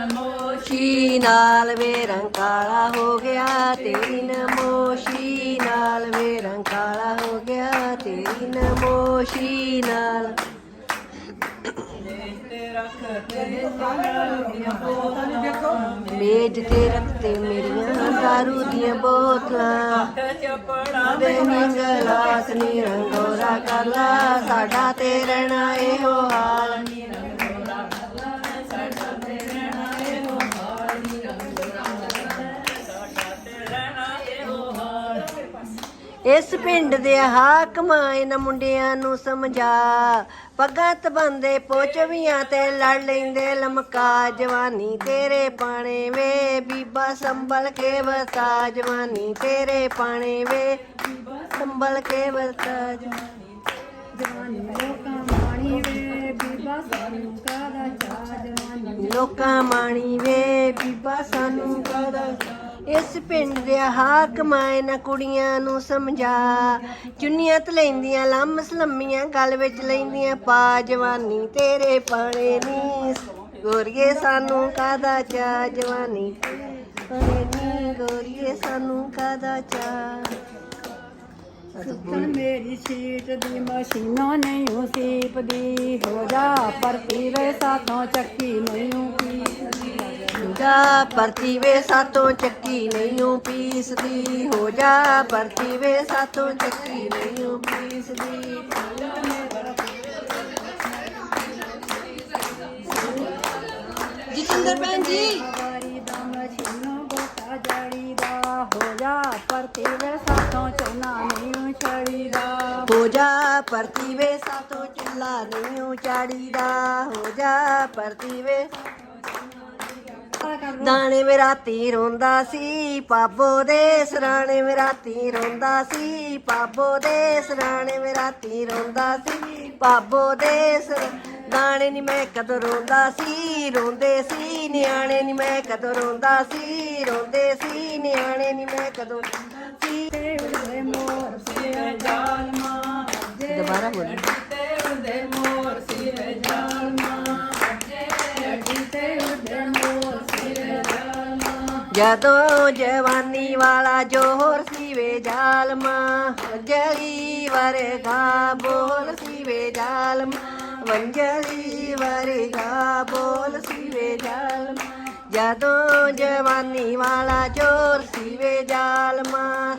ਨਮੋਸ਼ੀ ਨਾਲ ਵੇ ਰੰਗ ਕਾਲਾ ਹੋ ਗਿਆ, ਤੇਰੀ ਨਮੋਸ਼ੀ ਨਾਲ ਵੇ ਰੰਗ ਕਾਲਾ ਹੋ ਗਿਆ, ਤੇਰੀ ਨਮੋਸ਼ੀ ਨਾਲ। ਮੇਜ ਤੇ ਰੱਖਤੇ ਮੇਰੀਆਂ ਦਾਰੂ ਦੀਆਂ ਬੋਤਲਾਂ। ਦੇ ਨੀ ਗਲਾਸ ਨੀ ਰੰਗੋਰਾ ਕਰ ਲਾ, ਸਾਡਾ ਤੇ ਰਹਿਣਾ ਇਹੋ ਹਾਲ। ਇਸ ਪਿੰਡ ਦੇ ਹਾਕਮਾਂ ਇਹਨਾਂ ਮੁੰਡਿਆਂ ਨੂੰ ਸਮਝਾ। ਪੱਗਾਂ ਤਬੰਦੇ ਪੋਚਵੀਆਂ ਤੇ ਲੜ ਲੈਂਦੇ ਲਮਕਾ ਜਵਾਨੀ ਤੇਰੇ ਪਾਣੇ ਵੇ। ਬੀਬਾ ਸੰਭਲ ਕੇ ਵਰਤਾ ਜਵਾਨੀ ਤੇਰੇ ਪਾਣੇ ਵੇ। ਸੰਭਲ ਕੇ ਵਰਤਾ ਜਵਾਨੀ ਲੋਕਾਂ ਮਾਣੀ ਵੇ ਬੀਬਾ ਸਾਨੂੰ ਕਾਦਾ ਚਾ ਜਵਾਨੀ? ਲੋਕਾਂ ਮਾਣੀ ਵੇ ਬੀਬਾ ਸਾਨੂੰ ਕਾਦਾ ਇਸ ਪਿੰਡ ਦੇ ਹਾਕਮਾਂ ਇਹਨਾਂ ਕੁੜੀਆਂ ਨੂੰ ਸਮਝਾ। ਚੁੰਨੀਆਂ ਤੇ ਲੈਂਦੀਆਂ ਲੰਮ ਸਲੰਮੀਆਂ ਗਲ ਵਿੱਚ ਲੈਂਦੀਆਂ, ਪਾ ਜਵਾਨੀ ਤੇਰੇ ਪਾਣੇ ਨੀ ਗੋਰੀਏ ਸਾਨੂੰ ਕਾਦਾ ਚਾ, ਜਵਾਨੀ ਪਾਣੇ ਨੀ ਗੋਰੀਏ ਸਾਨੂੰ ਕਾਦਾ ਚਾ। ਸੁੱਤਣ ਮੇਰੀ ਸੀਟ ਦੀ ਮਸ਼ੀਨੋਂ ਨਹੀਂ ਉਹ ਸੀਪਦੀ, ਹੋ ਜਾ ਪਰਤੀ ਵੇ ਸਾਥੋਂ ਚੱਕੀ ਨਹੀਂ ਊ ਪੀਸਦੀ। ਜਾ ਪਰਤੀ ਵੇ ਸਾਤੋਂ ਚੱਕੀ ਨਹੀਂ ਪੀਸਦੀ, ਹੋ ਜਾ ਪਰਤੀ ਵੇ ਸਾਤੋਂ ਚੱਕੀ ਨਹੀਂ ਪੀਸਦੀ। ਜਤਿੰਦਰ ਭੈਣ ਜੀ ਵਾਰੀ ਦਾ ਮਸ਼ੀਨੋਂ ਗੋਤਾ ਜੜੀ ਦਾ ਹੋ ਜਾ ਪਰਤੀ ਵੇ ਸਾਥੋਂ ਚੋਨਾ ਨਹੀਂ ਊ ਛੜੀਦਾ ਹੋ ਜਾ ਪਰਤੀ ਵੇ ਦਾਣੇ ਮੇ ਰਾਤੀ ਰੋਂਦਾ ਸੀ ਪਾਬੋ ਦੇ ਸਰਾਣੇ ਮੇ ਰਾਤੀ ਰੋਂਦਾ ਸੀ ਪਾਬੋ ਦੇ ਸਰਾਣੇ ਮੇ ਰਾਤੀ ਰੋਂਦਾ ਸੀ ਪਾਬੋ ਦੇ ਦਾਣੇ ਨੀ ਮੈਂ ਕਦੋਂ ਰੋਂਦਾ ਸੀ ਰੋਂਦੇ ਸੀ ਨਿਆਣੇ ਨੀ ਮੈਂ ਕਦੋਂ ਰੋਂਦਾ ਸੀ ਰੋਂਦੇ ਸੀ ਨਿਆਣੇ ਨੀ ਮੈਂ ਕਦੋਂ ਸੀ ਤੇ ਉੜਦੇ ਮੋਰ ਸਿਰ ਜਾਲਮਾ ਦੁਬਾਰਾ ਬੋਲ। ਤੇ ਉੜਦੇ ਮੋਰ ਸਿਰ ਜਾਲਮਾ ਅੱਡੀ ਤੇ ਉੜਦੇ ਮੋਰ ਸਿਰ ਜਾਲਮਾ ਜਦੋਂ ਜਵਾਨੀ ਵਾਲਾ ਜੋਹਰ ਸੀ ਵੇ ਜ਼ਾਲਮਾ ਵੰਜਲੀ ਵਰਗਾ ਬੋਲ ਸੀ ਵੇ ਜ਼ਾਲਮਾ ਵੰਜਲੀ ਵਰਗਾ ਬੋਲ ਸੀ ਵੇ ਜ਼ਾਲਮਾ। ਜਦੋਂ ਜਵਾਨੀ ਵਾਲਾ ਜੋਰ ਸੀ ਵੇ ਜ਼ਾਲਮਾ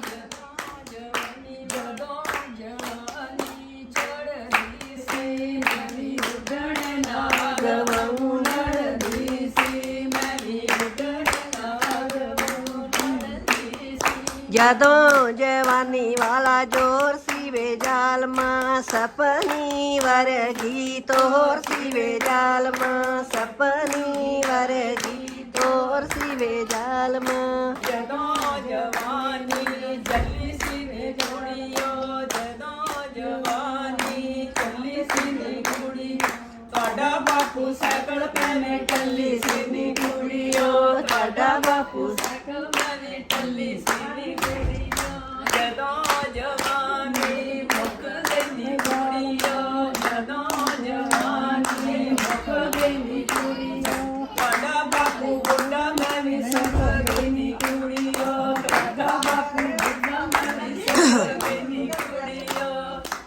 ਜਦੋਂ ਜਵਾਨੀ ਵਾਲਾ ਜੋਰ ਸੀ ਜਾਲ ਜ਼ਾਲਮਾ ਸਪਨੀ ਵਰਗੀ ਤੋਰ ਸੀ ਜਾਲ ਜ਼ਾਲਮਾ ਸਪਨੀ ਵਰਗੀ ਤੋਰ ਸੀ ਵੇ ਜ਼ਾਲਮਾ। ਜਦੋਂ ਜਵਾਨੀ ਚੱਲੀ ਸੀ ਵੇ ਜੋੜੀਓ, ਜਦੋਂ ਜਵਾਨੀ ਚੱਲੀ ਸੀ ਨੀ ਕੁੜੀ ਤੁਹਾਡਾ ਬਾਪੂ ਸਾਈਕਲ ਪੈਨੇ ਟੱਲੀ ਸੀ ਨੀ ਕੁੜੀਓ ਤੁਹਾਡਾ ਬਾਪੂ ਸਾਈਕਲ ਪੈਨੇ ਟੱਲੀ ਸੀ ਨੀ ਕੁੜੀਓ